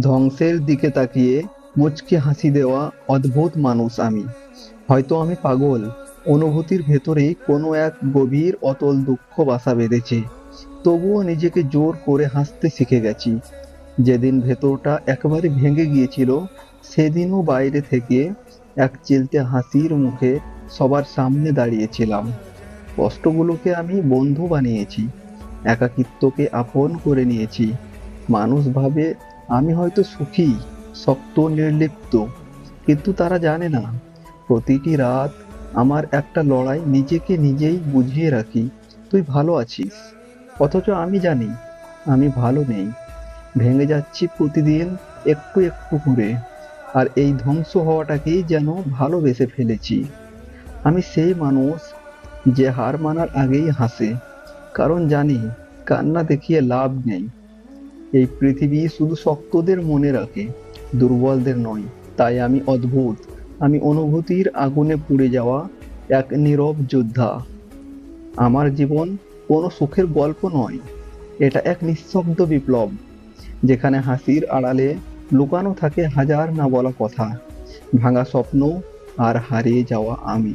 ধ্বংসের দিকে তাকিয়ে মুচকে হাসি দেওয়া অদ্ভুত মানুষ আমি। হয়তো আমি পাগল, অনুভূতির ভেতরে কোনো এক গভীর, অতল দুঃখ বাসা বেঁধেছে। তবুও নিজেকে জোর করে হাসতে শিখে গেছি। যেদিন ভেতরটা একবারে ভেঙে গিয়েছিল, সেদিনও বাইরে থেকে এক চিলতে হাসির মুখে সবার সামনে দাঁড়িয়েছিলাম। কষ্টগুলোকে আমি বন্ধু বানিয়েছি, একাকিত্বকে আপন করে নিয়েছি। মানুষ ভাবে আমি হয়তো সুখী, শক্ত, নির্লিপ্ত, কিন্তু তারা জানে না। প্রতিটি রাত আমার একটা লড়াই নিজেকে নিজেই বুঝিয়ে রাখি, তুই ভালো আছিস? অথচ আমি জানি, আমি ভালো নেই। ভেঙে যাচ্ছি প্রতিদিন একটু একটু করে, আর এই ধ্বংস হওয়াটাকেই যেন ভালোবেসে ফেলেছি। আমি সেই মানুষ যে হার মানার আগেই হাসে, কারণ জানি কান্না দেখিয়ে লাভ নেই। এই পৃথিবী শুধু শক্তদের মনে রাখে, দুর্বলদের নয়। তাই আমি অদ্ভুত। আমি অনুভূতির আগুনে পুড়ে যাওয়া এক নীরব যোদ্ধা। আমার জীবন কোনো সুখের গল্প নয়। এটা এক নিঃশব্দ বিপ্লব, যেখানে হাসির আড়ালে লুকানো থাকে হাজার না বলা কথা, ভাঙা স্বপ্ন আর হারিয়ে যাওয়া আমি।